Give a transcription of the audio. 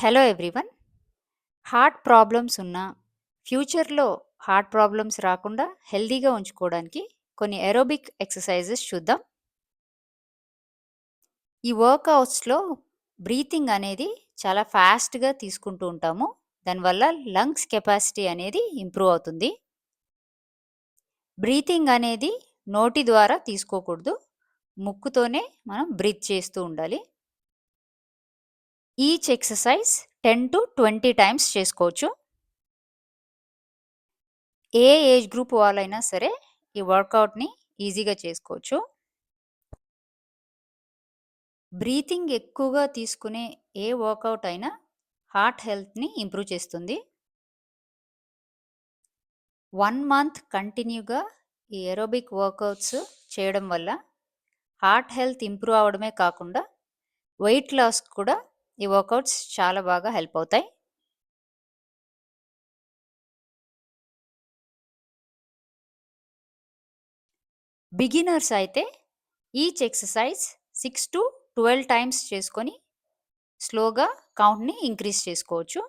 Hello everyone. Heart problems ఉన్న, ఫ్యూచర్‌లో heart problems రాకుండా హెల్తీగా ఉంచుకోవడానికి కొన్ని ఏరోబిక్ ఎక్సర్‌సైజెస్ చూద్దాం. ఈ వర్కౌట్స్‌లో బ్రీతింగ్ అనేది చాలా ఫాస్ట్‌గా తీసుకుంటూ ఉంటాము. దానివల్ల లంగ్స్ కెపాసిటీ అనేది ఇంప్రూవ్ అవుతుంది. బ్రీతింగ్ అనేది నోటి ద్వారా తీసుకోకూడదు. ముక్కుతోనే మనం బ్రీత్ చేస్తూ ఉండాలి. ఈచ్ ఎక్సర్‌సైజ్ 10-20 టైమ్స్ చేసుకోవచ్చు. ఏ ఏజ్ గ్రూప్ వాళ్ళైనా సరే ఈ వర్కౌట్‌ని ఈజీగా చేసుకోవచ్చు. బ్రీతింగ్ ఎక్కువగా తీసుకునే ఏ వర్కౌట్ అయినా హార్ట్ హెల్త్‌ని ఇంప్రూవ్ చేస్తుంది. వన్ మంత్ కంటిన్యూగా ఈ ఏరోబిక్ వర్కౌట్స్ చేయడం వల్ల హార్ట్ హెల్త్ ఇంప్రూవ్ అవ్వడమే కాకుండా వెయిట్ లాస్ కూడా ఈ వర్కౌట్స్ చాలా బాగా హెల్ప్ అవుతాయి. బిగినర్స్ అయితే ఈచ్ ఎక్సర్‌సైజ్ 6-12 టైమ్స్ చేసుకొని స్లోగా కౌంట్‌ని ఇంక్రీజ్ చేసుకోవచ్చు.